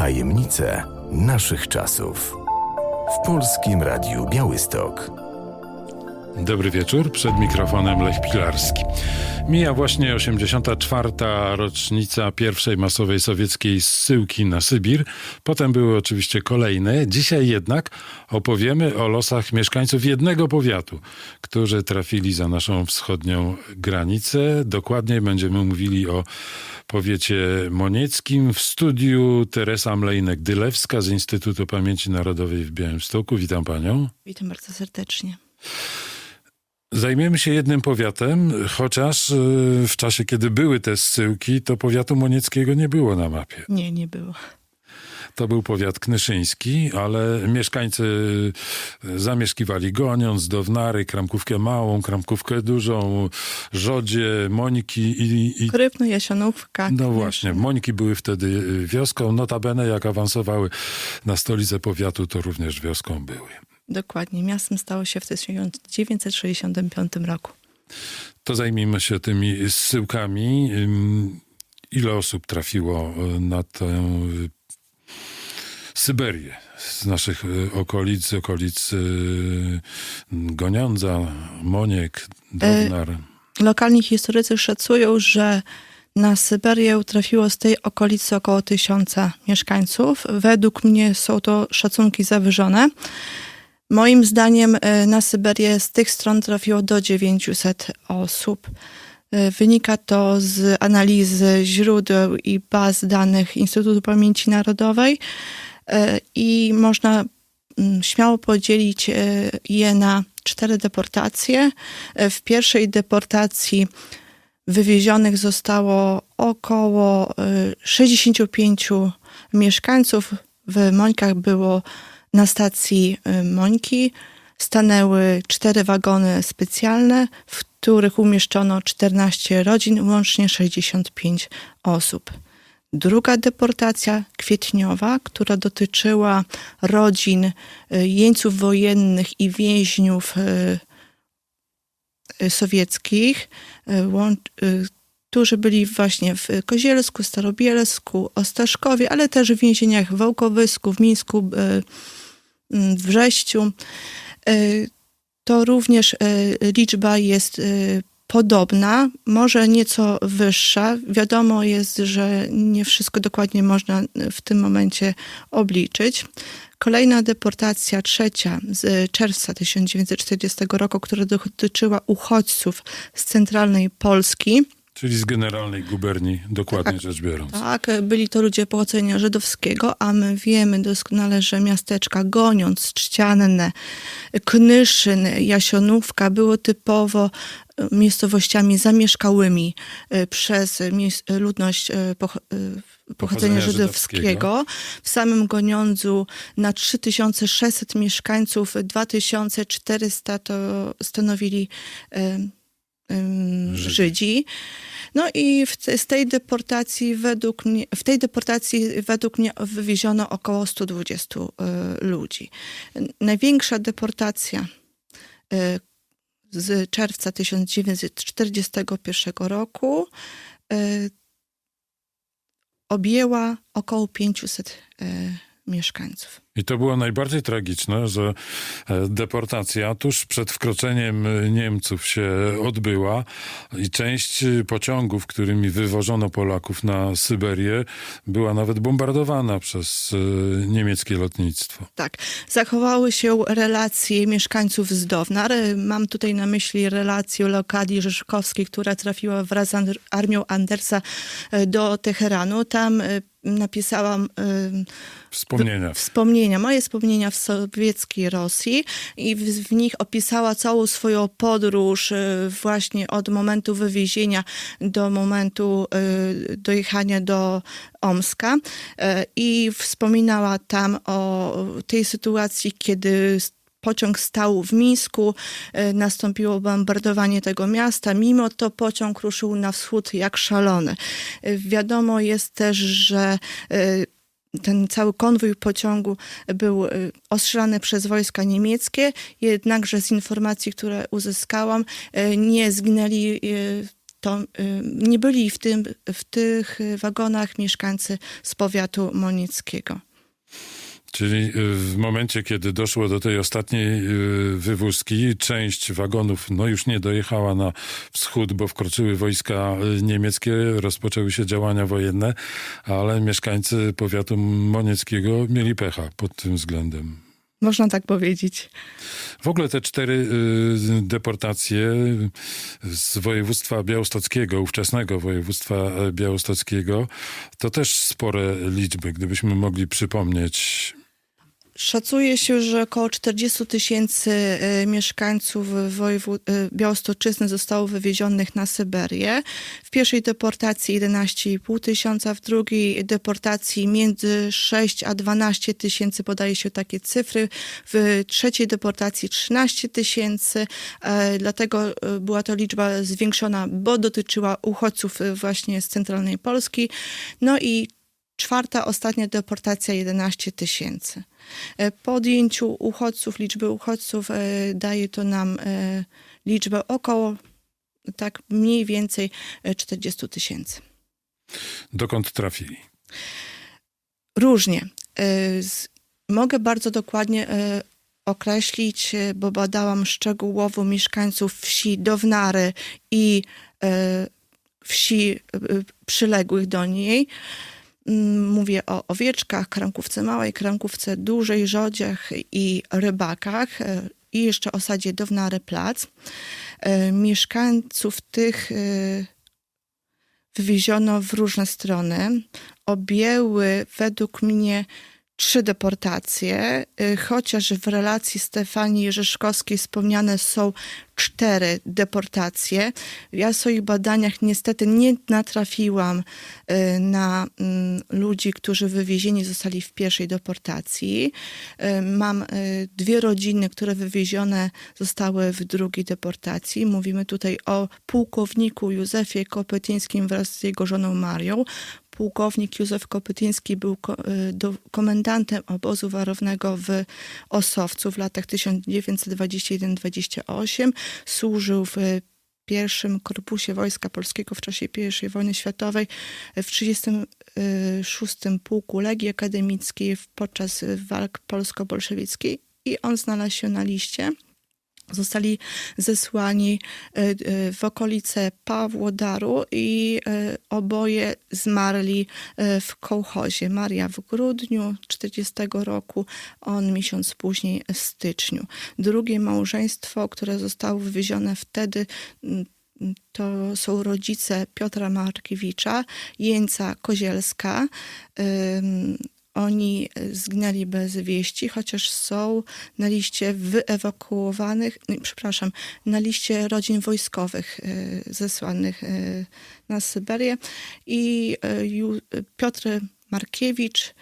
Tajemnice naszych czasów. W Polskim Radiu Białystok. Dobry wieczór, przed mikrofonem Lech Pilarski. Mija właśnie 84. rocznica pierwszej masowej sowieckiej zsyłki na Sybir. Potem były oczywiście kolejne. Dzisiaj jednak opowiemy o losach mieszkańców jednego powiatu, którzy trafili za naszą wschodnią granicę. Dokładniej będziemy mówili o powiecie monieckim. W studiu Teresa Mlejnek-Dylewska z Instytutu Pamięci Narodowej w Białymstoku. Witam panią. Witam bardzo serdecznie. Zajmiemy się jednym powiatem, chociaż y, w czasie, kiedy były te zsyłki, to powiatu monieckiego nie było na mapie. Nie, nie było. To był powiat knyszyński, ale mieszkańcy y, zamieszkiwali Goniąc, Downary, Kramkówkę Małą, Kramkówkę Dużą, Rzodzie, Moniki i... i Krypno, Jasionówka. no Knysz. właśnie, Moniki były wtedy y, wioską, notabene jak awansowały na stolicę powiatu, to również wioską były. Dokładnie. Miastem stało się w 1965 roku. To zajmijmy się tymi zsyłkami. Ile osób trafiło y, na tę y, Syberię z naszych y, okolic, z okolic Goniądza, Moniek, Downar? Lokalni historycy szacują, że na Syberię trafiło z tej okolicy około tysiąca mieszkańców. Według mnie są to szacunki zawyżone. Moim zdaniem e, na Syberię z tych stron trafiło do 900 osób. E, Wynika to z analizy źródeł i baz danych Instytutu Pamięci Narodowej e, i można mm, śmiało podzielić je na cztery deportacje. W pierwszej deportacji wywiezionych zostało około e, 65 mieszkańców. W Mońkach było na stacji e, Mońki stanęły cztery wagony specjalne, w których umieszczono 14 rodzin, łącznie 65 osób. Druga deportacja kwietniowa, która dotyczyła rodzin e, jeńców wojennych i więźniów e, sowieckich, którzy byli właśnie w Kozielsku, Starobielsku, Ostaszkowie, ale też w więzieniach w Wołkowysku, w Mińsku, e, m, w Brześciu. E, To również e, liczba jest e, podobna, może nieco wyższa. Wiadomo jest, że nie wszystko dokładnie można w tym momencie obliczyć. Kolejna deportacja, trzecia z czerwca 1940 roku, która dotyczyła uchodźców z centralnej Polski. Czyli z generalnej guberni, dokładnie rzecz biorąc. Tak, byli to ludzie pochodzenia żydowskiego, a my wiemy doskonale, że miasteczka Goniąc, Czcianne, Knyszyn, Jasionówka było typowo e, miejscowościami zamieszkałymi e, przez ludność e, e, pochodzenia Pochodzenia żydowskiego. żydowskiego. W samym Goniądzu na 3600 mieszkańców 2400 to stanowili Żydzi. Żydzi. No i w, z tej deportacji według mnie, w tej deportacji według mnie wywieziono około 120 e, ludzi. Największa deportacja e, z czerwca 1941 roku e, objęła około 500 e, mieszkańców. I to było najbardziej tragiczne, że e, deportacja tuż przed wkroczeniem e, Niemców się odbyła i część e, pociągów, którymi wywożono Polaków na Syberię, była nawet bombardowana przez niemieckie lotnictwo. Tak, zachowały się relacje mieszkańców z Downar. Mam tutaj na myśli relację lokali Rzeszkowskiej, która trafiła wraz z armią Andersa do Teheranu. Tam napisałam e, Wspomnienia. Wspomnienia, moje wspomnienia w sowieckiej Rosji i w, w nich opisała całą swoją podróż e, właśnie od momentu wywiezienia do momentu e, dojechania do Omska E, i wspominała tam o tej sytuacji, kiedy Pociąg stał w Mińsku, nastąpiło bombardowanie tego miasta. Mimo to pociąg ruszył na wschód jak szalony. Wiadomo jest też, że ten cały konwój pociągu był y, ostrzelany przez wojska niemieckie, jednakże z informacji, które uzyskałam, y, nie zginęli y, to nie byli w, tym, w tych wagonach mieszkańcy z powiatu monieckiego. Czyli y, w momencie, kiedy doszło do tej ostatniej y, wywózki, część wagonów no już nie dojechała na wschód, bo wkroczyły wojska y, niemieckie, rozpoczęły się działania wojenne, ale mieszkańcy powiatu monieckiego mieli pecha pod tym względem. Można tak powiedzieć. W ogóle te cztery deportacje z województwa białostockiego, ówczesnego województwa białostockiego, to też spore liczby, gdybyśmy mogli przypomnieć. Szacuje się, że około 40 tysięcy e, mieszkańców wojewu- e, Białostoczyzny zostało wywiezionych na Syberię. W pierwszej deportacji 11,5 tysiąca, w drugiej deportacji między 6 a 12 tysięcy, podaje się takie cyfry. W trzeciej deportacji 13 tysięcy, e, dlatego e, była to liczba zwiększona, bo dotyczyła uchodźców e, właśnie z centralnej Polski. No i czwarta, ostatnia deportacja 11 tysięcy. E, Po odjęciu uchodźców, liczby uchodźców, e, daje to nam e, liczbę około tak mniej więcej e, 40 tysięcy. Dokąd trafili? Różnie. Mogę bardzo dokładnie określić, bo badałam szczegółowo mieszkańców wsi Downary i wsi przyległych do niej. Mm, Mówię o owieczkach, kręgówce małej, kręgówce dużej, żodziach i rybakach e, i jeszcze osadzie Downary Plac. E, Mieszkańców tych e, wywieziono w różne strony. Objęły według mnie trzy deportacje, y, chociaż w relacji Stefanii Rzeszkowskiej wspomniane są cztery deportacje. Ja w swoich badaniach niestety nie natrafiłam y, na mm, ludzi, którzy wywiezieni zostali w pierwszej deportacji. Y, Mam dwie rodziny, które wywiezione zostały w drugiej deportacji. Mówimy tutaj o pułkowniku Józefie Kopytyńskim wraz z jego żoną Marią. Pułkownik Józef Kopytyński był y, komendantem obozu warownego w Osowcu w latach 1921-28. Służył w y, pierwszym korpusie Wojska Polskiego w czasie I wojny światowej w 36 Pułku Legii Akademickiej podczas y, walk polsko-bolszewickiej i on znalazł się na liście zostali zesłani e, e, w okolice Pawłodaru i e, oboje zmarli w kołchozie. Maria w grudniu 40 roku, on miesiąc później w styczniu. Drugie małżeństwo, które zostało wywiezione wtedy, m, to są rodzice Piotra Markiewicza, Jeńca Kozielska. Oni zginęli bez wieści, chociaż są na liście wyewakuowanych, nie, przepraszam, na liście rodzin wojskowych y, zesłanych y, na Syberię. I Piotr Markiewicz,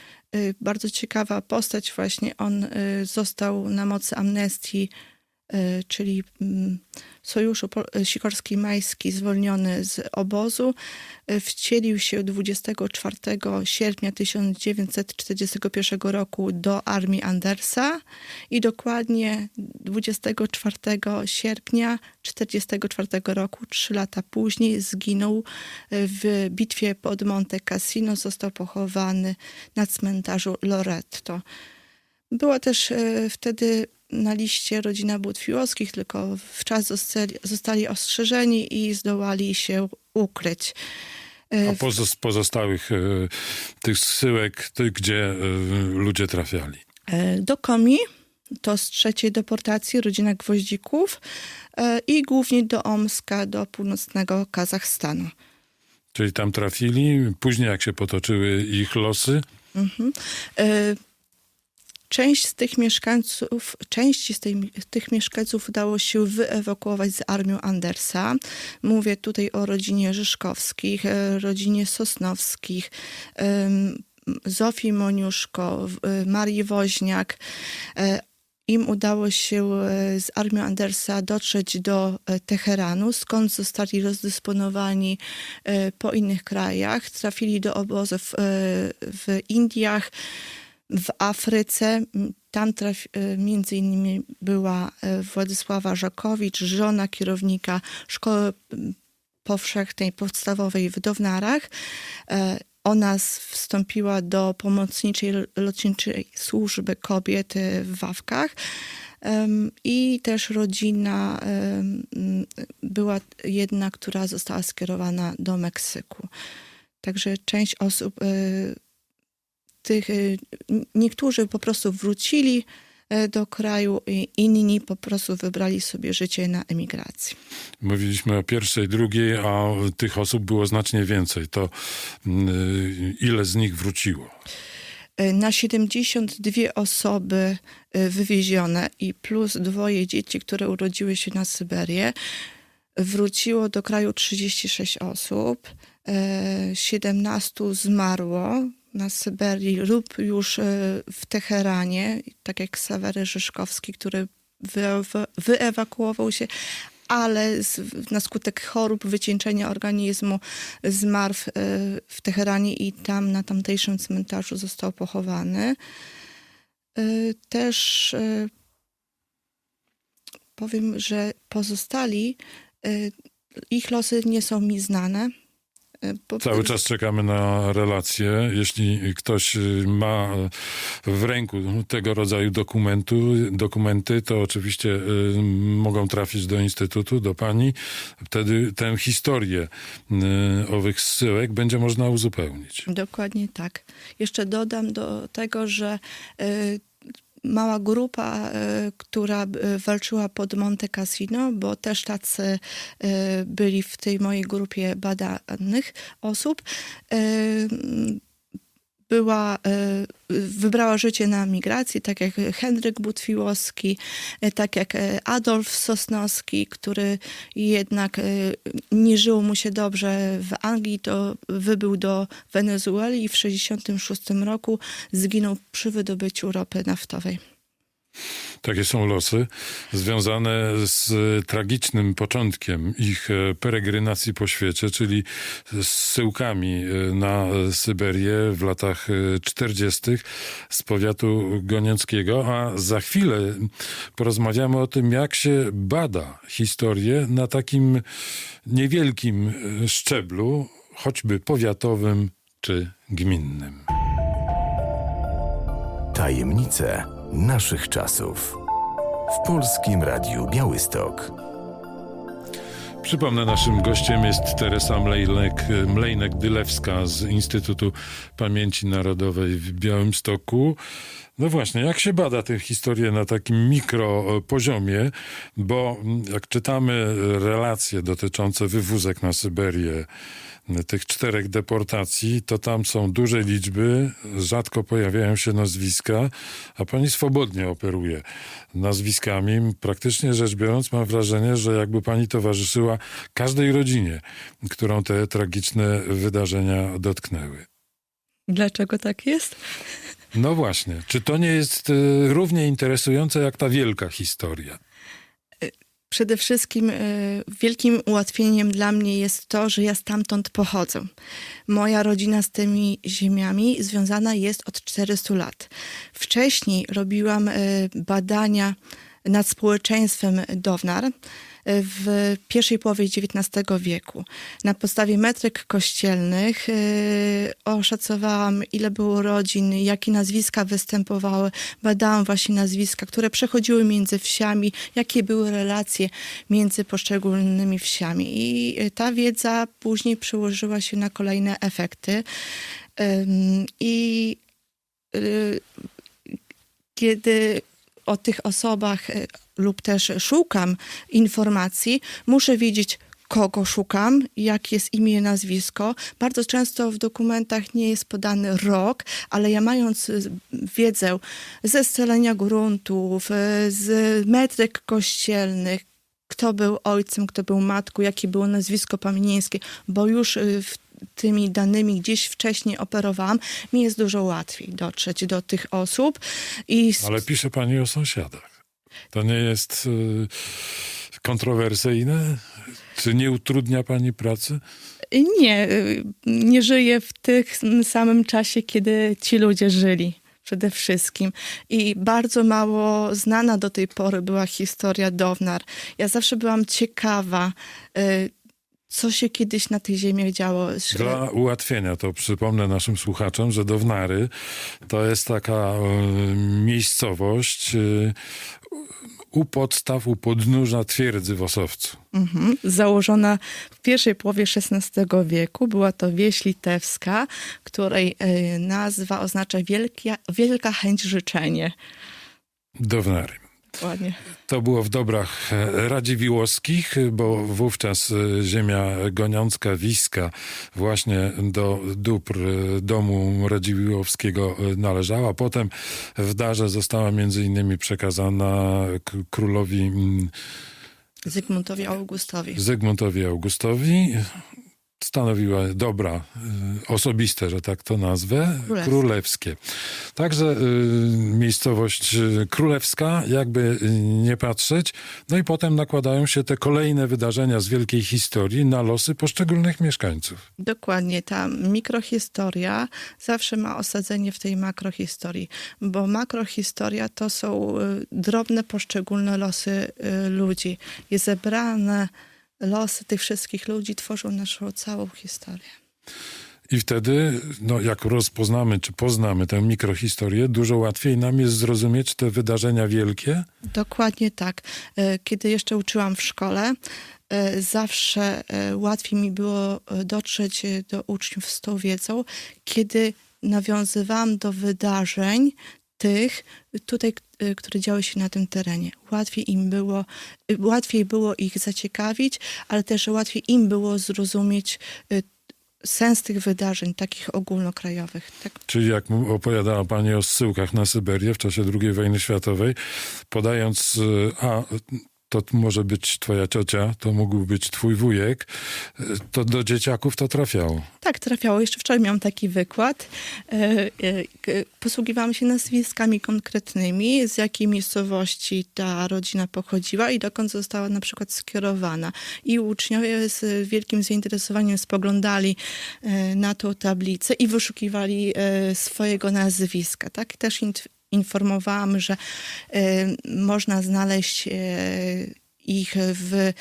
bardzo ciekawa postać właśnie, on został na mocy amnestii czyli mm, Sojuszu Pol- Sikorski-Majski zwolniony z obozu. Y, Wcielił się 24 sierpnia 1941 roku do armii Andersa i dokładnie 24 sierpnia 1944 roku, trzy lata później, zginął y, w bitwie pod Monte Cassino. Został pochowany na cmentarzu Loretto. Była też wtedy na liście rodzina Butwiłowskich, tylko w czas zostali, zostali ostrzeżeni i zdołali się ukryć. E, A pozos- pozostałych e, tych zsyłek, tych, gdzie e, ludzie trafiali. Do Komi, to z trzeciej deportacji, rodzina Gwoździków i głównie do Omska, do północnego Kazachstanu. Czyli tam trafili, później jak się potoczyły ich losy, Mhm. Część z tych mieszkańców, części z tej, tych mieszkańców udało się wyewakuować z armią Andersa. Mówię tutaj o rodzinie Rzeszkowskich, e, rodzinie Sosnowskich, Zofii Moniuszko, e, Marii Woźniak. E, Im udało się z armią Andersa dotrzeć do Teheranu, skąd zostali rozdysponowani po innych krajach. Trafili do obozów w Indiach, w Afryce. Tam e, między innymi była e, Władysława Żakowicz, żona kierownika szkoły powszechnej, podstawowej w Downarach. E, Ona wstąpiła do pomocniczej lotniczej służby kobiet w Wawkach. I też rodzina była jedna, która została skierowana do Meksyku. Także część osób, tych, n- niektórzy po prostu wrócili e, do kraju, i inni po prostu wybrali sobie życie na emigracji. Mówiliśmy o pierwszej, drugiej, a tych osób było znacznie więcej. To mm, ile z nich wróciło? E, Na 72 osoby e, wywiezione i plus dwoje dzieci, które urodziły się na Syberię, wróciło do kraju 36 osób. E, 17 zmarło na Syberii lub już e, w Teheranie, tak jak Sawery Rzeszkowski, który wyewa- wyewakuował się, ale z, na skutek chorób, wycieńczenia organizmu zmarł w, e, w Teheranie i tam na tamtejszym cmentarzu został pochowany. E, Też powiem, że pozostali, ich losy nie są mi znane. Cały czas czekamy na relacje. Jeśli ktoś y, ma w ręku tego rodzaju dokumentu, dokumenty, to oczywiście y, mogą trafić do Instytutu, do pani. Wtedy tę historię y, owych zsyłek będzie można uzupełnić. Dokładnie tak. Jeszcze dodam do tego, że mała grupa, y, która y, walczyła pod Monte Cassino, bo też tacy y, byli w tej mojej grupie badanych osób, była, y, wybrała życie na migracji, tak jak Henryk Butwiłowski, y, tak jak y, Adolf Sosnowski, który jednak nie żyło mu się dobrze w Anglii, to wybył do Wenezueli i w 1966 roku zginął przy wydobyciu ropy naftowej. Takie są losy związane z tragicznym początkiem ich e, peregrynacji po świecie, czyli z syłkami e, na Syberię w latach e, 40. z powiatu gonieckiego, a za chwilę porozmawiamy o tym, jak się bada historię na takim niewielkim e, szczeblu, choćby powiatowym czy gminnym. Tajemnice naszych czasów. W Polskim Radiu Białystok. Przypomnę, naszym gościem jest Teresa Mlejnek- Mlejnek-Dylewska z Instytutu Pamięci Narodowej w Białymstoku. No właśnie, jak się bada tę historię na takim mikropoziomie, bo mm, jak czytamy relacje dotyczące wywózek na Syberię, tych czterech deportacji, to tam są duże liczby, rzadko pojawiają się nazwiska, a pani swobodnie operuje nazwiskami. Praktycznie rzecz biorąc, mam wrażenie, że jakby pani towarzyszyła każdej rodzinie, którą te tragiczne wydarzenia dotknęły. Dlaczego tak jest? No właśnie, czy to nie jest y, równie interesujące jak ta wielka historia? Przede wszystkim y, wielkim ułatwieniem dla mnie jest to, że ja stamtąd pochodzę. Moja rodzina z tymi ziemiami związana jest od 400 lat. Wcześniej robiłam y, badania nad społeczeństwem Downar w pierwszej połowie XIX wieku. Na podstawie metryk kościelnych y, oszacowałam, ile było rodzin, jakie nazwiska występowały. Badałam właśnie nazwiska, które przechodziły między wsiami, jakie były relacje między poszczególnymi wsiami. I y, ta wiedza później przełożyła się na kolejne efekty. I y, kiedy o tych osobach lub też szukam informacji, muszę wiedzieć, kogo szukam, jak jest imię, nazwisko. Bardzo często w dokumentach nie jest podany rok, ale ja mając y, wiedzę ze scalenia gruntów, y, z metryk kościelnych, kto był ojcem, kto był matką, jakie było nazwisko pamięckie, bo już y, w tymi danymi gdzieś wcześniej operowałam, mi jest dużo łatwiej dotrzeć do tych osób. I Ale pisze pani o sąsiadach. To nie jest y, kontrowersyjne? Czy nie utrudnia pani pracy? nie, y, nie żyję w tym samym czasie, kiedy ci ludzie żyli. Przede wszystkim. I bardzo mało znana do tej pory była historia Downar. Ja zawsze byłam ciekawa, y, co się kiedyś na tej ziemi działo. Dla ułatwienia to przypomnę naszym słuchaczom, że Downary to jest taka e, miejscowość e, u podstaw, u podnóża twierdzy w Osowcu. Mhm. Założona w pierwszej połowie XVI wieku. Była to wieś litewska, której e, nazwa oznacza wielkia, wielka chęć życzenie. Downary. Dokładnie. To było w dobrach e, radziwiłowskich, bo wówczas e, ziemia goniącka Wiska właśnie do dóbr e, domu radziwiłowskiego e, należała. Potem w darze została między innymi przekazana królowi mm, Zygmuntowi Augustowi. Zygmuntowi Augustowi. Stanowiła dobra y, osobiste, że tak to nazwę, Królewskie. królewskie. Także y, miejscowość y, królewska, jakby nie patrzeć. No i potem nakładają się te kolejne wydarzenia z wielkiej historii na losy poszczególnych mieszkańców. Dokładnie, ta mikrohistoria zawsze ma osadzenie w tej makrohistorii, bo makrohistoria to są drobne, poszczególne losy ludzi. I zebrane losy tych wszystkich ludzi tworzą naszą całą historię. I wtedy, no, jak rozpoznamy czy poznamy tę mikrohistorię, dużo łatwiej nam jest zrozumieć te wydarzenia wielkie, Dokładnie tak. E, Kiedy jeszcze uczyłam w szkole, e, zawsze e, łatwiej mi było dotrzeć do uczniów z tą wiedzą, kiedy nawiązywałam do wydarzeń tych tutaj, e, które działy się na tym terenie. Łatwiej im było, e, łatwiej było ich zaciekawić, ale też łatwiej im było zrozumieć sens tych wydarzeń, takich ogólnokrajowych. Tak Czyli jak opowiadała Pani o zsyłkach na Syberię w czasie II wojny światowej, podając, y, a to może być twoja ciocia, to mógł być twój wujek, to do dzieciaków to trafiało. Tak, trafiało. Jeszcze wczoraj miałam taki wykład. E, e, k- Posługiwałam się nazwiskami konkretnymi, z jakiej miejscowości ta rodzina pochodziła i dokąd została na przykład skierowana. I uczniowie z wielkim zainteresowaniem spoglądali e, na tą tablicę i wyszukiwali e, swojego nazwiska. Tak? Też informowałam, że e, można znaleźć e, ich w,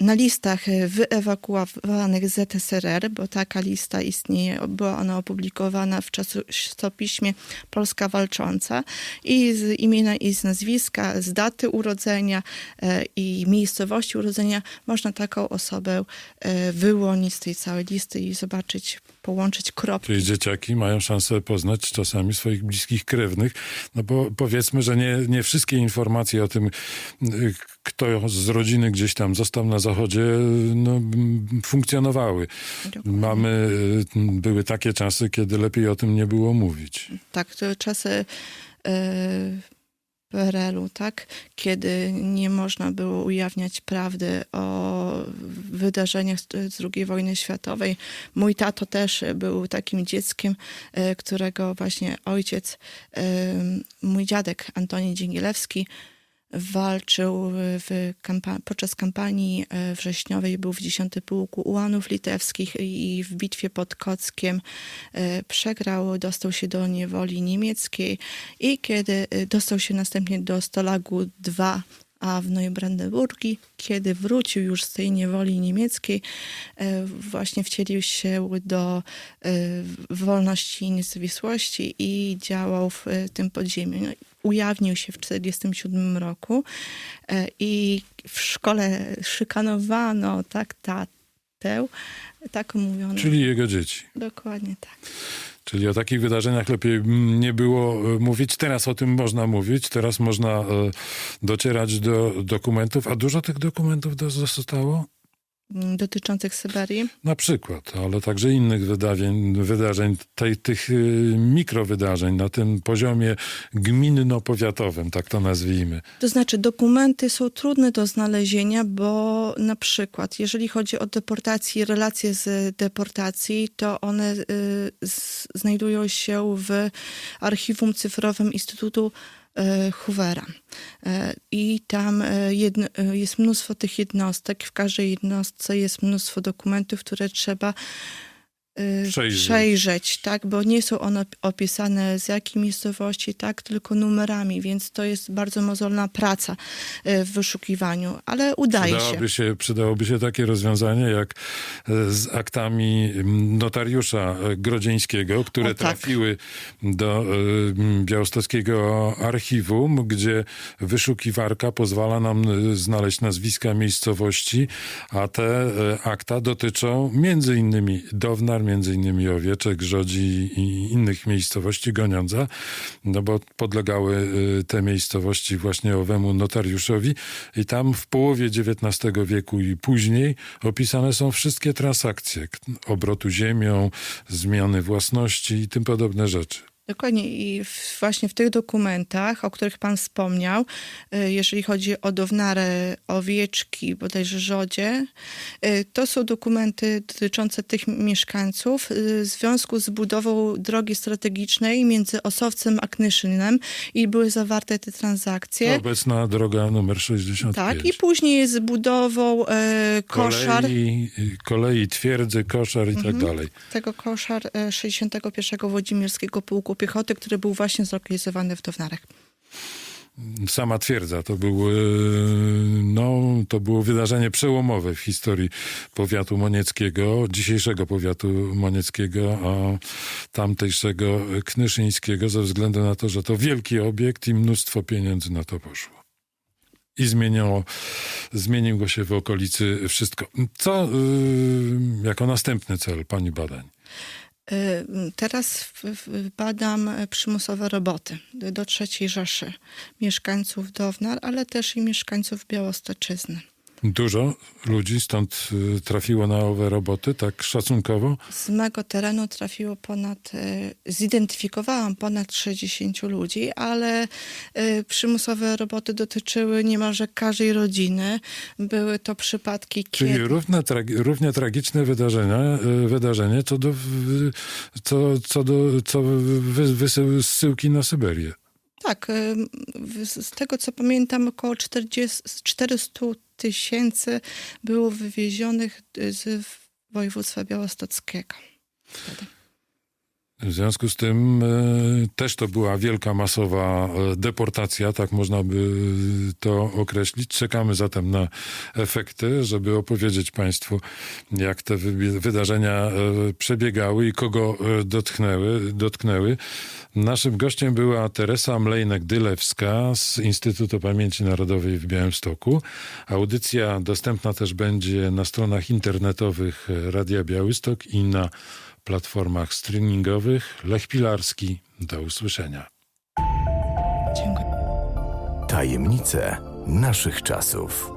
na listach wyewakuowanych z ZSRR, bo taka lista istnieje, była ona opublikowana w czasopiśmie Polska Walcząca i z imienia i z nazwiska, z daty urodzenia e, i miejscowości urodzenia. Można taką osobę wyłonić z tej całej listy i zobaczyć, połączyć kropki. Czyli dzieciaki mają szansę poznać czasami swoich bliskich krewnych, no bo powiedzmy, że nie, nie wszystkie informacje o tym, y, kto z rodziny gdzieś tam został na zachodzie, no, funkcjonowały. Dokładnie. Mamy, y, były takie czasy, kiedy lepiej o tym nie było mówić. Tak, to czasy e, PRL-u, tak? Kiedy nie można było ujawniać prawdy o wydarzeniach z, II wojny światowej. Mój tato też był takim dzieckiem, e, którego właśnie ojciec, e, mój dziadek Antoni Dzięgielewski, walczył w kampa- podczas kampanii e, wrześniowej, był w 10 Pułku Ułanów Litewskich i w bitwie pod Kockiem e, przegrał, dostał się do niewoli niemieckiej i kiedy e, dostał się następnie do Stolagu II, a w Neubrandenburgii, kiedy wrócił już z tej niewoli niemieckiej, e, właśnie wcielił się do e, wolności i niezawisłości i działał w e, tym podziemiu. No, ujawnił się w 1947 roku i w szkole szykanowano tak tatę, tak mówiono. Czyli jego dzieci. Dokładnie tak. Czyli o takich wydarzeniach lepiej nie było e, mówić. Teraz o tym można mówić, teraz można e, docierać do dokumentów. A dużo tych dokumentów do- zostało? Mm, Dotyczących Syberii. Na przykład, ale także innych wydarzeń, wydarzeń tej, tych y, mikrowydarzeń na tym poziomie gminno-powiatowym, tak to nazwijmy. To znaczy, dokumenty są trudne do znalezienia, bo na przykład, jeżeli chodzi o deportację, relacje z deportacji, to one y, z, znajdują się w archiwum cyfrowym Instytutu Hoovera. Y, I tam y, jedno, jest mnóstwo tych jednostek. W każdej jednostce jest mnóstwo dokumentów, które trzeba Przejrzeć. przejrzeć, tak, bo nie są one opisane z jakiej miejscowości, tak, tylko numerami, więc to jest bardzo mozolna praca y, w wyszukiwaniu, ale udaje się. Przydałoby się, przydałoby się takie rozwiązanie jak e, z aktami m, notariusza Grodzieńskiego, które O, tak. trafiły do e, m, białostockiego archiwum, gdzie wyszukiwarka pozwala nam znaleźć nazwiska miejscowości, a te akta dotyczą między innymi Downar, między innymi Owieczek, Żodzi i innych miejscowości Goniądza, no bo podlegały e, te miejscowości właśnie owemu notariuszowi i tam w połowie XIX wieku i później opisane są wszystkie transakcje obrotu ziemią, zmiany własności i tym podobne rzeczy. Dokładnie i właśnie w tych dokumentach, o których pan wspomniał, y, jeżeli chodzi o Downarę, Owieczki, bodajże Rzodzie, y, to są dokumenty dotyczące tych mieszkańców y, w związku z budową drogi strategicznej między Osowcem a Knyszynem i były zawarte te transakcje. Obecna droga numer 65. Tak, i później z budową e, koszar, Kolei, kolei twierdzy, koszar i tak dalej. tego koszar e, 61 Włodzimierskiego Pułku Piechoty, który był właśnie zlokalizowany w Downarach. Sama twierdza to był, e, no, to było wydarzenie przełomowe w historii powiatu monieckiego, dzisiejszego powiatu monieckiego, a tamtejszego knyszyńskiego, ze względu na to, że to wielki obiekt i mnóstwo pieniędzy na to poszło. I zmieniło, zmieniło się w okolicy wszystko. Co y, jako następny cel pani badań? Y, Teraz badam przymusowe roboty do trzeciej Rzeszy mieszkańców Downar, ale też i mieszkańców Białostoczyzny. Dużo ludzi stąd y, trafiło na owe roboty, tak szacunkowo? Z mego terenu trafiło ponad, e, zidentyfikowałam ponad 60 ludzi, ale e, przymusowe roboty dotyczyły niemalże każdej rodziny. Były to przypadki, Czyli kiedy... równie, tragi- równie tragiczne wydarzenia, y, wydarzenie, co do, co, co do co wy, wysyłki na Syberię. Tak, z tego co pamiętam, około 40, 400 tysięcy było wywiezionych y, z województwa białostockiego. Wtedy. W związku z tym e, też to była wielka masowa e, deportacja, tak można by to określić. Czekamy zatem na efekty, żeby opowiedzieć Państwu, jak te wy- wydarzenia e, przebiegały i kogo dotknęły. dotknęły. Naszym gościem była Teresa Mlejnek-Dylewska z Instytutu Pamięci Narodowej w Białymstoku. Audycja dostępna też będzie na stronach internetowych Radia Białystok i na platformach streamingowych. Lech Pilarski, do usłyszenia. Dziękuję. Tajemnice naszych czasów.